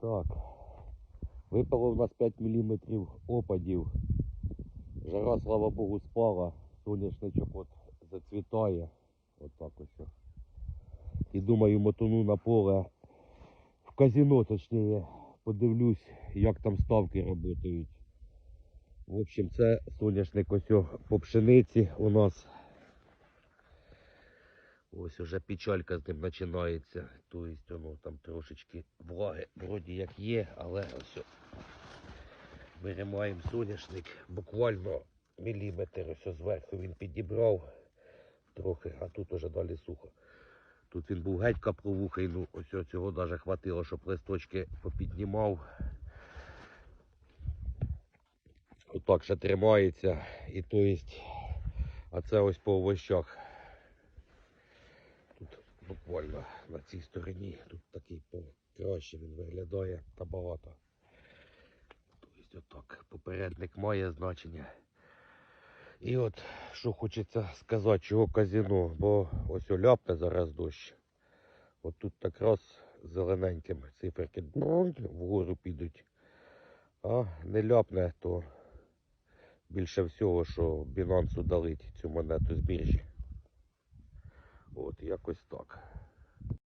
Так. Випало в нас 5 мм опадів. Жара, слава Богу, спала. Соняшничок от зацвітає. Отак ось. І думаю, мотону на поле в казино, точніше, подивлюсь, як там ставки працюють. В общем, це соняшник ось по пшениці у нас. Ось уже печалька з ним починається. Тобто воно там трошечки влаги вроді як є, але ось о. вирімаємо соняшник. Буквально міліметр ось зверху він підібрав трохи, а тут уже далі сухо. Тут він був геть капловухий, ну ось цього навіть хватило, щоб листочки попіднімав. Отак ще тримається. І то есть, а це ось по овощах. Тут на цій стороні, тут такий краще він виглядає набагато. Тобто отак, попередник має значення. І от що хочеться сказати, чого казино, бо ось ляпне зараз дощ. От тут так раз зелененьким циферки вгору підуть. А не ляпне, то більше всього, що Binance удалить цю монету з біржі. От якось так.